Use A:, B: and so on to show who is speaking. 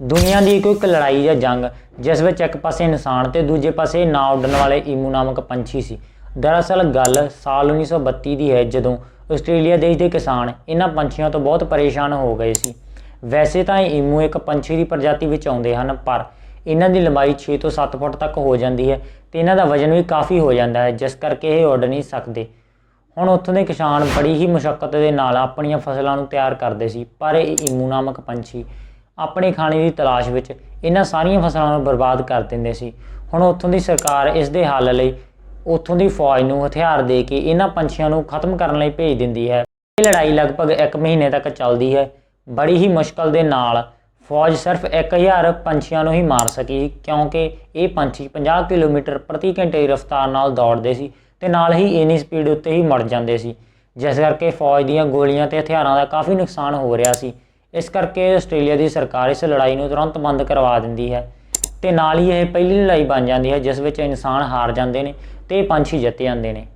A: ਦੁਨੀਆ ਦੀ ਕੋਈ ਇੱਕ ਲੜਾਈ ਜਾਂ ਜੰਗ, ਜਿਸ ਵਿੱਚ ਇੱਕ ਪਾਸੇ ਇਨਸਾਨ ਤੇ ਦੂਜੇ ਪਾਸੇ ਨਾ ਉੱਡਣ ਵਾਲੇ ਈਮੂ ਨਾਮਕ ਪੰਛੀ ਸੀ। ਦਰਅਸਲ ਗੱਲ ਸਾਲ 1932 ਦੀ ਹੈ, ਜਦੋਂ ਆਸਟ੍ਰੇਲੀਆ ਦੇਸ਼ ਦੇ ਕਿਸਾਨ ਇਹਨਾਂ ਪੰਛੀਆਂ ਤੋਂ ਬਹੁਤ ਪਰੇਸ਼ਾਨ ਹੋ ਗਏ ਸੀ। ਵੈਸੇ ਤਾਂ ਇਹ ਈਮੂ ਇੱਕ ਪੰਛੀ ਦੀ ਪ੍ਰਜਾਤੀ ਵਿੱਚ ਆਉਂਦੇ ਹਨ, ਪਰ ਇਹਨਾਂ ਦੀ ਲੰਬਾਈ 6 ਤੋਂ 7 ਫੁੱਟ ਤੱਕ ਹੋ ਜਾਂਦੀ ਹੈ ਤੇ ਇਹਨਾਂ ਦਾ ਵਜ਼ਨ ਵੀ ਕਾਫੀ ਹੋ ਜਾਂਦਾ ਹੈ, ਜਿਸ ਕਰਕੇ ਇਹ ਉੱਡ ਨਹੀਂ ਸਕਦੇ। ਹੁਣ ਉੱਥੋਂ ਦੇ ਕਿਸਾਨ ਬੜੀ ਹੀ ਮੁਸ਼ਕਲ ਦੇ ਨਾਲ ਆਪਣੀਆਂ ਫਸਲਾਂ ਨੂੰ ਤਿਆਰ ਕਰਦੇ ਸੀ, ਪਰ ਇਹ ਈਮੂ ਨਾਮਕ ਪੰਛੀ ਆਪਣੇ ਖਾਣੇ ਦੀ ਤਲਾਸ਼ ਵਿੱਚ ਇਹਨਾਂ ਸਾਰੀਆਂ ਫਸਲਾਂ ਨੂੰ ਬਰਬਾਦ ਕਰ ਦਿੰਦੇ ਸੀ। ਹੁਣ ਉੱਥੋਂ ਦੀ ਸਰਕਾਰ ਇਸ ਦੇ ਹੱਲ ਲਈ ਉੱਥੋਂ ਦੀ ਫੌਜ ਨੂੰ ਹਥਿਆਰ ਦੇ ਕੇ ਇਹਨਾਂ ਪੰਛੀਆਂ ਨੂੰ ਖਤਮ ਕਰਨ ਲਈ ਭੇਜ ਦਿੰਦੀ ਹੈ। ਇਹ ਲੜਾਈ ਲਗਭਗ 1 ਮਹੀਨੇ ਤੱਕ ਚੱਲਦੀ ਹੈ। ਬੜੀ ਹੀ ਮੁਸ਼ਕਲ ਦੇ ਨਾਲ ਫੌਜ ਸਿਰਫ 1000 ਪੰਛੀਆਂ ਨੂੰ ਹੀ ਮਾਰ ਸਕੀ, ਕਿਉਂਕਿ ਇਹ ਪੰਛੀ 50 ਕਿਲੋਮੀਟਰ ਪ੍ਰਤੀ ਘੰਟੇ ਦੀ ਰਫ਼ਤਾਰ ਨਾਲ ਦੌੜਦੇ ਸੀ ਤੇ ਨਾਲ ਹੀ ਇੰਨੀ ਸਪੀਡ ਉੱਤੇ ਹੀ ਮਰ ਜਾਂਦੇ ਸੀ। ਜਿਸ ਕਰਕੇ ਫੌਜ ਦੀਆਂ ਗੋਲੀਆਂ ਤੇ ਹਥਿਆਰਾਂ ਦਾ ਕਾਫੀ ਨੁਕਸਾਨ ਹੋ ਰਿਹਾ ਸੀ। ਇਸ ਕਰਕੇ ਆਸਟ੍ਰੇਲੀਆ ਦੀ ਸਰਕਾਰ ਇਸ ਲੜਾਈ ਨੂੰ ਤੁਰੰਤ ਬੰਦ ਕਰਵਾ ਦਿੰਦੀ ਹੈ ਤੇ ਨਾਲ ਹੀ ਇਹ ਪਹਿਲੀ ਲੜਾਈ ਬਣ ਜਾਂਦੀ ਹੈ, ਜਿਸ ਵਿੱਚ ਇਨਸਾਨ ਹਾਰ ਜਾਂਦੇ ਨੇ ਤੇ ਪੰਛੀ ਜਿੱਤ ਜਾਂਦੇ ਨੇ।